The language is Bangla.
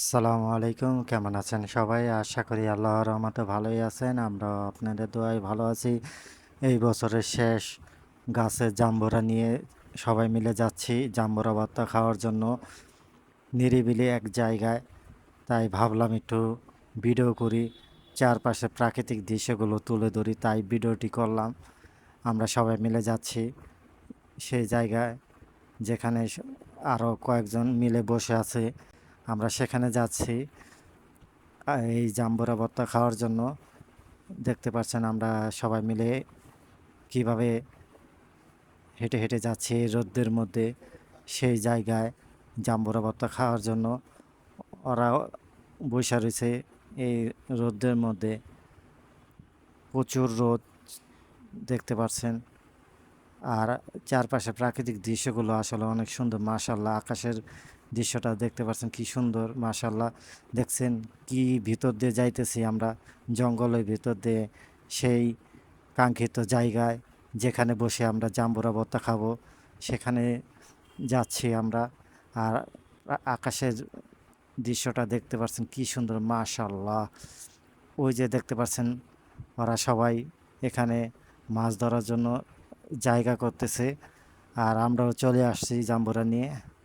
আসসালামু আলাইকুম, কেমন আছেন সবাই? আশা করি আল্লাহর রহমতে ভালোই আছেন। আমরা আপনাদের দোয়ায় ভালো আছি। এই বছরের শেষ গাছের জাম্বুরা নিয়ে সবাই মিলে যাচ্ছি জাম্বুরা ভর্তা খাওয়ার জন্য। নিরিবিলি এক জায়গায়। তাই ভাবলাম একটু ভিডিও করি। চারপাশে প্রাকৃতিক দৃশ্যগুলো তুলে ধরি। তাই ভিডিওটি করলাম। আমরা সবাই মিলে যাচ্ছি সেই জায়গায়, যেখানে আরও কয়েকজন মিলে বসে আছে। আমরা সেখানে যাচ্ছি, এই জাম্বুরা ভর্তা খাওয়ার জন্য। দেখতে পাচ্ছেন আমরা সবাই মিলে কীভাবে হেঁটে হেঁটে যাচ্ছি রোদ্রের মধ্যে, সেই জায়গায় জাম্বুরা ভর্তা খাওয়ার জন্য। ওরা বসে রয়েছে এই রোদ্রের মধ্যে। প্রচুর রোদ দেখতে পাচ্ছেন। আর চারপাশে প্রাকৃতিক দৃশ্যগুলো আসলে অনেক সুন্দর। মাশাল্লাহ আকাশের দৃশ্যটা দেখতে পাচ্ছেন কি সুন্দর। মাশাল্লাহ দেখছেন কি ভিতর দিয়ে যাইতেছি আমরা, জঙ্গলের ভিতর দিয়ে, সেই কাঙ্ক্ষিত জায়গায় যেখানে বসে আমরা জাম্বুরা ভর্তা খাব, সেখানে যাচ্ছি আমরা। আর আকাশের দৃশ্যটা দেখতে পাচ্ছেন কি সুন্দর মাশাল্লাহ ওই যে দেখতে পাচ্ছেন ওরা সবাই এখানে মাছ ধরার জন্য জায়গা করতেছে। আর আমরাও চলে আসছি জাম্বুরা নিয়ে।